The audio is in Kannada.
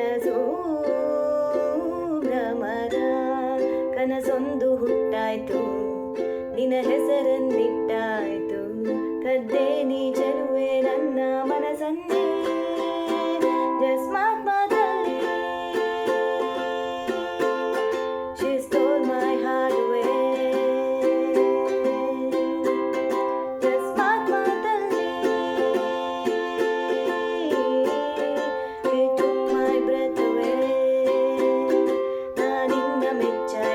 ಕನಸು ಭ್ರಮದ ಕನಸೊಂದು ಹುಟ್ಟಾಯ್ತು. ನಿನ್ನ ಹೆಸರನ್ನಿಟ್ಟಾಯ್ತು. ಕದ್ದೆ ちゃ